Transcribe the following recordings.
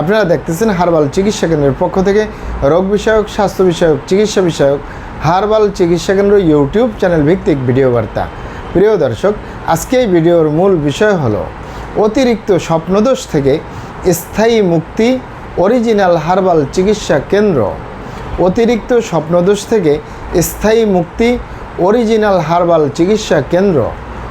আপনারা দেখতেছেন হারবাল চিকিৎসা কেন্দ্রের পক্ষ থেকে রোগ বিষয়ক, স্বাস্থ্য বিষয়ক, চিকিৎসা বিষয়ক, হারবাল চিকিৎসা কেন্দ্র ইউটিউব চ্যানেল ভিত্তিক ভিডিও বার্তা। প্রিয় দর্শক, আজকে এই ভিডিওর মূল বিষয় হলো, অতিরিক্ত স্বপ্নদোষ থেকে স্থায়ী মুক্তি, অরিজিনাল হারবাল চিকিৎসা কেন্দ্র। অতিরিক্ত স্বপ্নদোষ থেকে স্থায়ী মুক্তি, অরিজিনাল হারবাল চিকিৎসা কেন্দ্র।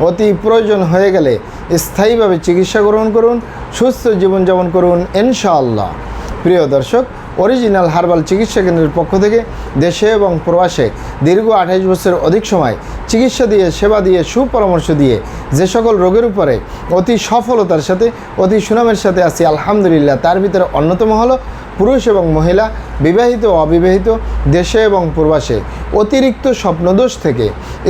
অতি প্রয়োজন হয়ে গেলে স্থায়ীভাবে চিকিৎসা গ্রহণ করুন, সুস্থ জীবনযাপন করুন, ইনশাআল্লাহ। প্রিয় দর্শক, অরিজিনাল হার্বাল চিকিৎসা কেন্দ্রের পক্ষ থেকে দেশে এবং প্রবাসে দীর্ঘ আঠাইশ বছর অধিক সময় চিকিৎসা দিয়ে, সেবা দিয়ে, সুপরামর্শ দিয়ে যে সকল রোগের উপরে অতি সফলতার সাথে, অতি সুনামের সাথে আছি, আলহামদুলিল্লাহ, তার ভিতরে অন্যতম হলো পুরুষ এবং মহিলা, বিবাহিত অবিবাহিত, দেশে এবং প্রবাসে। অতিরিক্ত স্বপ্নদোষ থেকে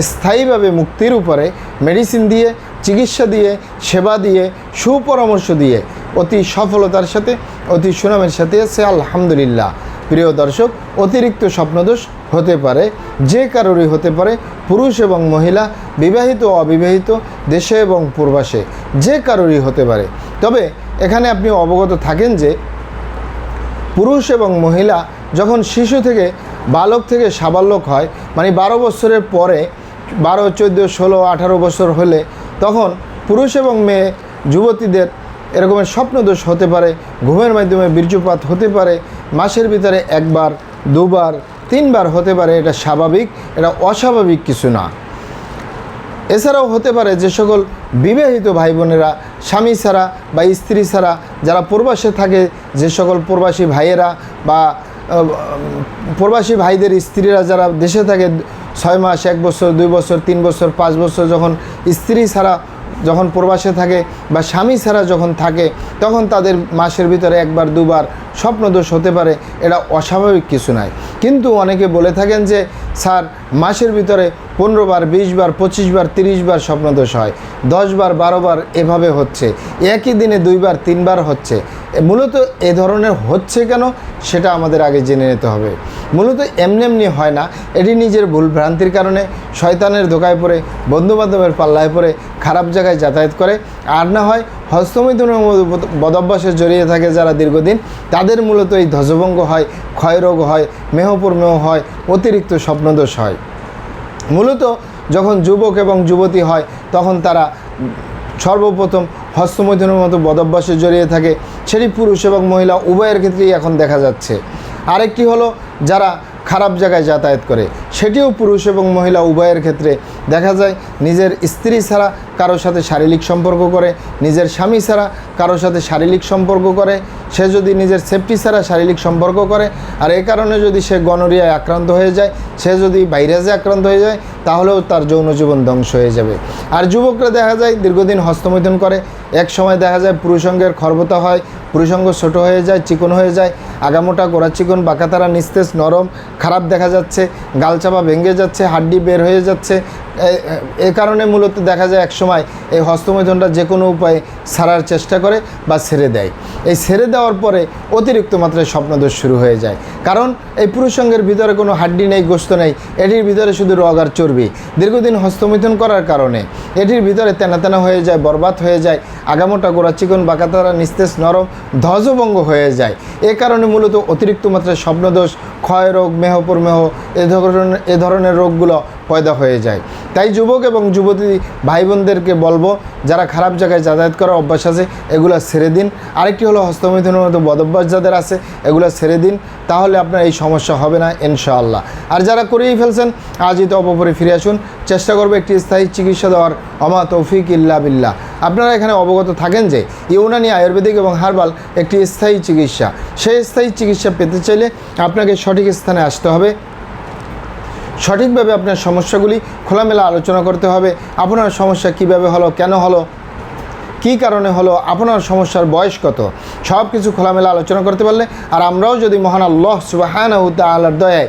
স্থায়ীভাবে মুক্তির উপরে মেডিসিন দিয়ে, চিকিৎসা দিয়ে, সেবা দিয়ে, সুপরামর্শ দিয়ে অতি সফলতার সাথে, অতি সুনামের সাথে সে আলহামদুলিল্লাহ। প্রিয় দর্শক, অতিরিক্ত স্বপ্নদোষ হতে পারে, যে কারোরই হতে পারে, পুরুষ এবং মহিলা, বিবাহিত অবিবাহিত, দেশে এবং প্রবাসে, যে কারোরই হতে পারে। তবে এখানে আপনি অবগত থাকেন যে পুরুষ এবং মহিলা যখন শিশু থেকে বালক থেকে সাবালক হয় মানে বারো বছরের পরে, বারো, চোদ্দ, ষোলো, আঠারো বছর হলে তখন পুরুষ এবং মেয়ে যুবতীদের এরকমের স্বপ্নদোষ হতে পারে, ঘুমের মাধ্যমে বীর্যপাত হতে পারে, মাসের ভিতরে একবার, দুবার, তিনবার হতে পারে, এটা স্বাভাবিক, এটা অস্বাভাবিক কিছু না। এছাড়াও হতে পারে যে সকল বিবাহিত ভাই বোনেরা স্বামী ছাড়া বা স্ত্রী ছাড়া যারা প্রবাসে থাকে, যে সকল প্রবাসী ভাইয়েরা বা প্রবাসী ভাইদের স্ত্রীরা যারা দেশে থাকে, ছয় মাস, এক বছর, দুই বছর, তিন বছর, পাঁচ বছর, যখন স্ত্রী ছাড়া যখন প্রবাসে থাকে বা স্বামী ছাড়া যখন থাকে, তখন তাদের মাসের ভিতরে একবার, দুবার স্বপ্নদোষ হতে পারে, এটা অস্বাভাবিক কিছু নয়। কিন্তু অনেকে বলে থাকেন যে, স্যার, মাসের ভিতরে পনেরো বার, বিশ বার, পঁচিশ বার, তিরিশ বার স্বপ্নদোষ হয়, দশ বার, বারো বার এভাবে হচ্ছে, একই দিনে দুইবার তিনবার হচ্ছে। মূলত এ ধরনের হচ্ছে কেন? সেটা আমাদের আগে জেনে নিতে হবে। মূলত এমনি এমনি হয় না, এটি নিজের ভুল ভ্রান্তির কারণে, শয়তানের ধোকায় পড়ে, বন্ধুবান্ধবের পাল্লায় পড়ে খারাপ জায়গায় যাতায়াত করে। আর না হয় হস্তমৈথুনের বদভ্যাসে জড়িয়ে থাকে যারা দীর্ঘদিন, তাদের মূলত এই ধ্বজভঙ্গ হয়, ক্ষয়রোগ হয় মেহপুর মেহ হয়, অতিরিক্ত স্বপ্নদোষ হয়। মূলত যখন যুবক এবং যুবতী হয়, তখন তারা সর্বপ্রথম হস্তমৈথুনের মতো বদভ্যাসে জড়িয়ে থাকে। সেটি পুরুষ এবং মহিলা উভয়ের ক্ষেত্রেই এখন দেখা যাচ্ছে। আরেকটি হলো যারা খারাপ জায়গায় যাতায়াত করে। সেটিও পুরুষ এবং মহিলা উভয়ের ক্ষেত্রে দেখা যায়, নিজের স্ত্রী ছাড়া কারোর সাথে শারীরিক সম্পর্ক করে, নিজের স্বামী ছাড়া কারোর সাথে শারীরিক সম্পর্ক করে, সে যদি নিজের সেফটি ছাড়া শারীরিক সম্পর্ক করে, আর এ কারণে যদি সে গনোরিয়ায় আক্রান্ত হয়ে যায়, সে যদি ভাইরাসে আক্রান্ত হয়ে যায়, তাহলেও তার যৌন জীবন ধ্বংস হয়ে যাবে। আর যুবকরা দেখা যায়, দীর্ঘদিন হস্তমৈথুন করে। এক সময় দেখা যায়, পুরুষঙ্গের খর্বতা হয়, পুরুষঙ্গ ছোট হয়ে যায়, চিকন হয়ে যায় আগামোটা গোড়া চিকন বাঁকাতারা, নিস্তেজ, নরম, খারাপ দেখা যাচ্ছে, গালচাপা ভেঙে যাচ্ছে, হাড্ডি বের হয়ে যাচ্ছে এ- কারণে মূলত দেখা যায় একসময় এই হস্তমৈথুনটা যে কোনো উপায়ে ছাড়ার চেষ্টা করে বা ছেড়ে দেয়। এই ছেড়ে দেওয়ার পরে অতিরিক্ত মাত্রায় স্বপ্নদোষ শুরু হয়ে যায়। কারণ এই পুরুষঙ্গের ভিতরে কোনো হাড্ডি নেই, গোস্ত নেই, এটির ভিতরে শুধু রগ আর চর্বি। দীর্ঘদিন হস্তমৈথুন করার কারণে এটির ভিতরে তেনা তেনা হয়ে যায়, বরবাদ হয়ে যায়, আগামোটা গোড়া চিকন, বাঁকাতারা, নিস্তেজ, নরম, ধ্বজভঙ্গ হয়ে যায়। এ কারণে মূলত অতিরিক্ত মাত্রায় স্বপ্নদোষ, ক্ষয় রোগ মেহপরমেহ এ ধরনের এ ধরনের রোগগুলো পয়দা হয়ে যায়। তাই যুবক এবং যুবতী ভাই বোনদেরকে বলব, যারা খারাপ জায়গায় যাতায়াত করার অভ্যাস আছে, এগুলো ছেড়ে দিন। আরেকটি হলো হস্তমৈথুনের মতো বদভ্যাস যাদের আছে, এগুলো ছেড়ে দিন। তাহলে আপনার এই সমস্যা হবে না, ইনশাআল্লাহ। আর যারা করেই ফেলছেন, আজই তো অপপরে ফিরে আসুন। চেষ্টা করব একটি স্থায়ী চিকিৎসা দেওয়ার। অমা তৌফিক ইল্লা বিল্লাহ। আপনারা এখানে অবগত থাকেন যে, ইউনানি আয়ুর্বেদিক এবং হার্বাল একটি স্থায়ী চিকিৎসা। সেই স্থায়ী চিকিৎসা পেতে চাইলে আপনাকে সঠিক স্থানে আসতে হবে। সঠিকভাবে আপনার সমস্যাগুলি খোলামেলা আলোচনা করতে হবে। আপনার সমস্যা কীভাবে হলো, কেন হলো, কী কারণে হলো, আপনার সমস্যার বয়স কত সব কিছু খোলামেলা আলোচনা করতে পারলে। আর আমরাও যদি মহান আল্লাহ সুবাহানা আল্লাহর দয়ায়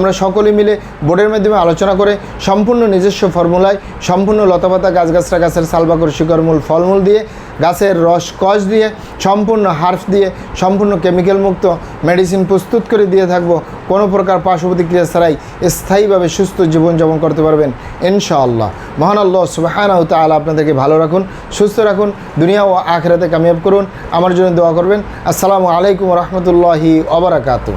আমরা সকলে মিলে বোর্ডের মাধ্যমে আলোচনা করে সম্পূর্ণ নিজস্ব ফর্মুলায়, সম্পূর্ণ লতাপাতা গাছগাছরা গাছের সালবাকর শিকড়মূল, ফলমূল দিয়ে, গাছের রস কষ দিয়ে, সম্পূর্ণ হার্ফ দিয়ে, সম্পূর্ণ কেমিক্যাল মুক্ত মেডিসিন প্রস্তুত করে দিয়ে থাকব। কোনো প্রকার পার্শ্ব প্রতিক্রিয়া ছাড়াই স্থায়ীভাবে সুস্থ জীবনযাপন করতে পারবেন ইনশাআল্লাহ। মহান আল্লাহ সুবাহানাউ তাআলা আপনাদেরকে ভালো রাখুন, সুস্থ রাখুন, দুনিয়া ও আখেরাতে কামিয়াব করুন। আমার জন্য দোয়া করবেন। আসসালামু আলাইকুম রহমতুল্লাহি অবরাকাতু